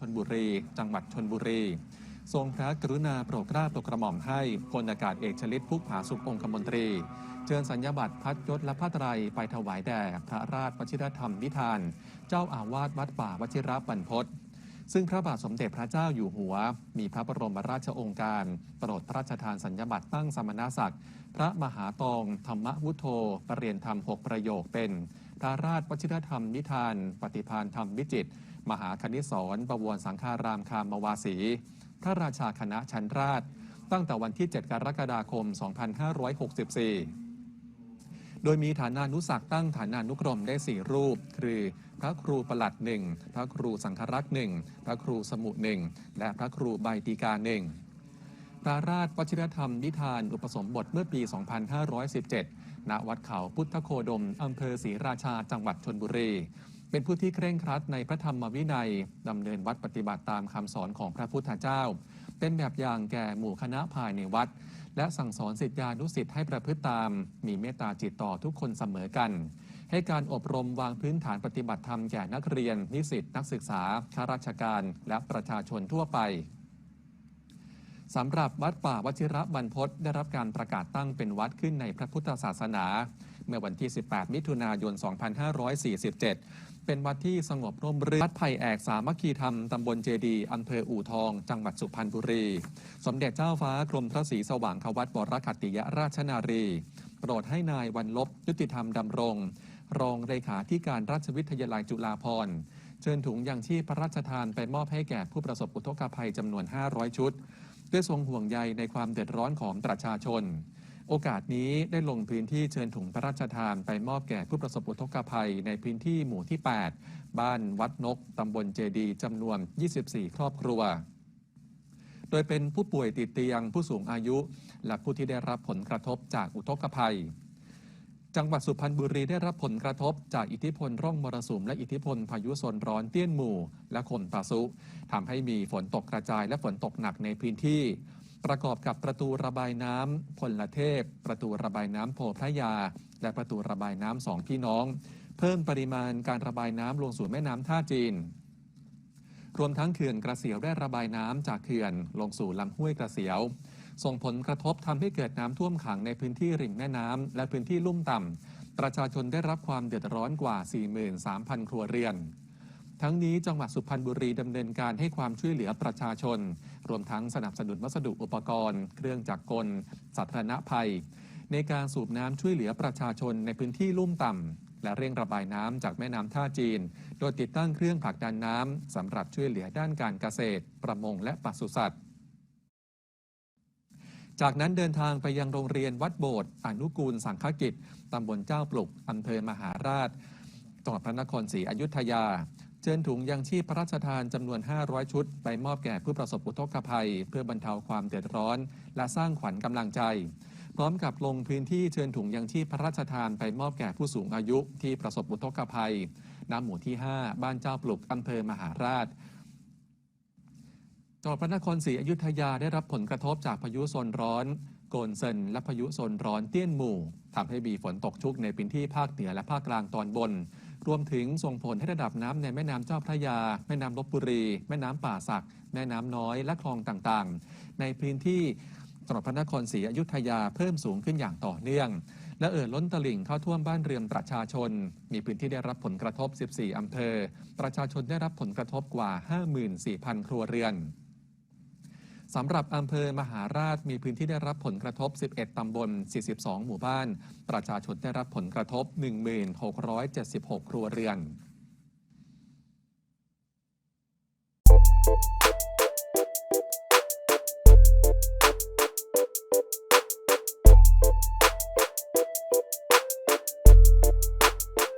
ชนบุรี จังหวัดชนบุรี ทรงพระกรุณาโปรดเกล้าโปรดกระหม่อมให้พลอากาศเอกชลิตพุกผาสุของคมนตรี เชิญสัญญาบัตรพัดยศและผ้าไตรายไปถวายแด่พระราชวชิรธรรมนิทาน เจ้าอาวาสวัดป่าวชิรบรรพตซึ่งพระบาทสมเด็จพระเจ้าอยู่หัว มีพระบรมราชโองการ โปรดพระราชทานสัญญาบัตรตั้งสมณศักดิ์ พระมหาตองธรรมวุฒโธประเรียนธรรมหกประโยคเป็นพระราชวชิรธรรมนิทาน ปฏิพานธรรมวิจิตร มหาคณิสรบวรสังฆารามคามวาสี พระราชาคณะชั้นราช ตั้งแต่วันที่ 7 กรกฎาคม 2564 โดยมีฐานานุสักตั้งฐานานุกรมได้ 4 รูป คือ พระครูประหลัดหนึ่งพระครูสังฆรักษ์หนึ่งพระครูสมุหนึ่งและพระครูใบตีกาหนึ่งพระราชวชิรธรรมนิทานอุปสมบทเมื่อปี 2517 ณ วัดเขาพุทธโคดม อำเภอศรีราชา จังหวัดชนบุรี เป็นผู้ที่เคร่งครัดในพระธรรมวินัยดำเนินวัดปฏิบัติตามคำสอนของพระพุทธเจ้า เป็นแบบอย่างแก่หมู่คณะภายในวัด และสั่งสอนสิทธิานุสิทธิ์ให้ประพฤติตาม มีเมตตาจิตต่อทุกคนเสมอกัน ให้การอบรมวางพื้นฐานปฏิบัติธรรมแก่นักเรียน นิสิตนักศึกษาข้าราชการ และประชาชนทั่วไปสำหรับวัดป่าวชิระบรรพตได้รับการประกาศตั้งเป็นวัดขึ้นในพระพุทธศาสนา เมื่อวันที่ 18 มิถุนายน 2547 เป็นวัดที่สงบร่มรื่นวัดไผ่แอกสามัคคีธรรม ตำบลเจดีอำเภออู่ทอง จังหวัดสุพรรณบุรี สมเด็จเจ้าฟ้ากรมพระศรีสว่างควัตบรคัตติยราชนารี โปรดให้นายวันลบยุติธรรมดำรง รองเลขาธิการราชวิทยาลัยจุฬาภรณ์เชิญถุงยังชีพพระราชทานไปมอบให้แก่ผู้ประสบอุทกภัยจำนวน 500 ชุด ด้วยทรงห่วงใยในความเดือดร้อนของประชาชน โอกาสนี้ได้ลงพื้นที่เชิญถุงพระราชทานไปมอบแก่ผู้ประสบอุทกภัยในพื้นที่หมู่ที่ 8 บ้านวัดนก ตำบลเจดีจำนวน 24 ครอบครัว โดยเป็นผู้ป่วยติดเตียง ผู้สูงอายุ และผู้ที่ได้รับผลกระทบจากอุทกภัย จังหวัดสุพรรณบุรีได้รับผลกระทบจากอิทธิพลร่องมรสุมและอิทธิพลพายุโซนร้อนเตี้ยนหมู่ และคมปาซุทำให้มีฝนตกกระจายและฝนตกหนักในพื้นที่ ประกอบกับประตูระบายน้ำพลเทพ ประตูระบายน้ำโพพระยา และประตูระบายน้ำสองพี่น้อง เพิ่มปริมาณการระบายน้ำลงสู่แม่น้ำท่าจีน รวมทั้งเขื่อนกระเสียวได้ระบายน้ำจากเขื่อนลงสู่ลำห้วยกระเสียว ส่งผลกระทบทำให้เกิดน้ำท่วมขังในพื้นที่ริมแม่น้ำและพื้นที่ลุ่มต่ำประชาชนได้รับความเดือดร้อนกว่า 43,000 ครัวเรือน ทั้งนี้จังหวัดสุพรรณบุรีดำเนินการให้ความช่วยเหลือประชาชน รวมทั้งสนับสนุนวัสดุอุปกรณ์ เครื่องจักรกลสาธารณภัย ในการสูบน้ำช่วยเหลือประชาชนในพื้นที่ลุ่มต่ำและเร่งระบายน้ำจากแม่น้ำท่าจีน โดยติดตั้งเครื่องผลักดันน้ำสำหรับช่วยเหลือด้านการเกษตร ประมงและปศุสัตว์จากนั้นเดินทางไปยังโรงเรียนวัดโบสถ์อนุกูลสังฆกิจ ตำบลเจ้าปลุก อำเภอมหาราช จังหวัดพระนครศรีอยุธยา เชิญถุงยังชีพพระราชทานจำนวน 500 ชุด ไปมอบแก่ผู้ประสบอุทกภัย เพื่อบรรเทาความเดือดร้อน และสร้างขวัญกำลังใจ พร้อมกับลงพื้นที่เชิญถุงยังชีพพระราชทานไปมอบแก่ผู้สูงอายุที่ประสบอุทกภัยณหมู่ที่ 5 บ้านเจ้าปลุกอำเภอมหาราชจังหวัดพระนครศรีอยุธยาได้รับผลกระทบจากพายุโซนร้อนโกนเซินและพายุโซนร้อนเตี้ยนหมู่ทำให้มีฝนตกชุกในพื้นที่ภาคเหนือและภาคกลางตอนบน รวมถึงส่งผลให้ระดับน้ำในแม่น้ำเจ้าพระยา แม่น้ำลบบุรี แม่น้ำป่าสัก แม่น้ำน้อยและคลองต่างๆ ในพื้นที่จังหวัดพระนครศรีอยุธยาเพิ่มสูงขึ้นอย่างต่อเนื่อง และเอ่อล้นตลิ่งเข้าท่วมบ้านเรือนประชาชน มีพื้นที่ได้รับผลกระทบ 14 อำเภอ ประชาชนได้รับผลกระทบกว่า 54,000 ครัวเรือน สำหรับอำเภอมหาราชมีพื้นที่ได้รับผลกระทบ 11 ตำบล 42 หมู่บ้าน ประชาชนได้รับผลกระทบ 1676 ครัวเรือน